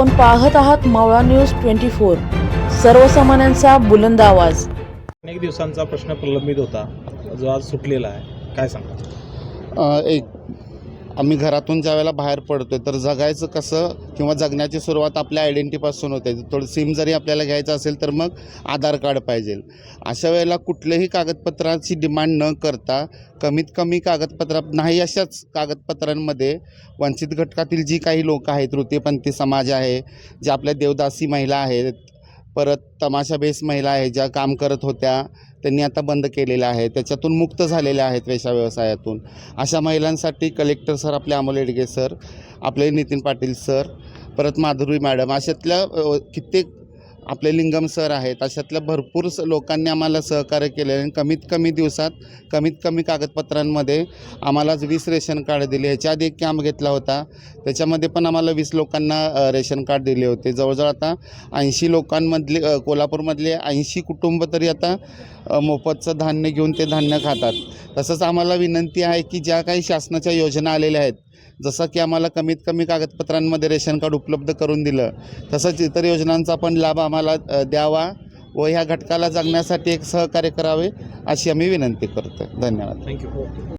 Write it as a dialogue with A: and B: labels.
A: आपण पाहत आहात मावळा न्यूज ट्वेंटी फोर. सर्वसामान्यांचा बुलंद आवाज.
B: अनेक दिवसांचा प्रश्न प्रलंबित होता. जो आज सुटलेला आहे काय सांगा
C: एक आम्ही घरातून ज्या वेळेला बाहेर पडतो तर जगायचं कसं किंवा जगण्याची सुरुवात आपल्या आयडेंटिटीपासून होते. थोडं सिम जरी आपल्याला घ्यायचं असेल तर मग आधार कार्ड पाहिजे. अशा वेळेला कुठल्याही कागदपत्राची डिमांड न करता कमीत कमी कागदपत्र नाही अशाच कागदपत्रांमध्ये वंचित घटकातील जी काही लोक आहेत तृतीयपंथी समाज आहे जे आपल्या देवदासी महिला आहेत परत तमाशा बेस महिला आहे ज्या काम करत होत्या त्यांनी आता बंद केलेल्या आहे त्याच्यातून मुक्त झालेल्या आहेत वेशा व्यवसायातून. अशा महिलांसाठी कलेक्टर सर आपले अमोल येडगे सर आपले नितीन पाटील सर परत माधुरी मॅडम अशातल्या कित्येक आपले लिंगम सर आहेत अशातल्या भरपूर स- लोकांनी आम्हाला सहकार्य केले आणि कमीत कमी दिवसात कमीत कमी कागदपत्रांमध्ये आम्हाला वीस रेशन कार्ड दिले. ह्याच्या आधी एक कॅम्प घेतला होता. त्याच्यामध्ये पण आम्हाला वीस लोकांना रेशन कार्ड दिले होते. जवळजवळ आता ऐंशी लोकांमधले कोल्हापूरमधले ऐंशी कुटुंब तरी आता मोफतचं धान्य घेऊन ते धान्य खातात. तसंच आम्हाला विनंती आहे की ज्या काही शासनाच्या योजना आलेल्या आहेत जसं की आम्हाला कमीत कमी कागदपत्रांमध्ये रेशन कार्ड उपलब्ध करून दिलं तसंच इतर योजनांचा पण लाभ आम्हाला द्यावा व ह्या घटकाला जगण्यासाठी एक सहकार्य करावे अशी आम्ही विनंती करतो धन्यवाद.
B: थँक्यू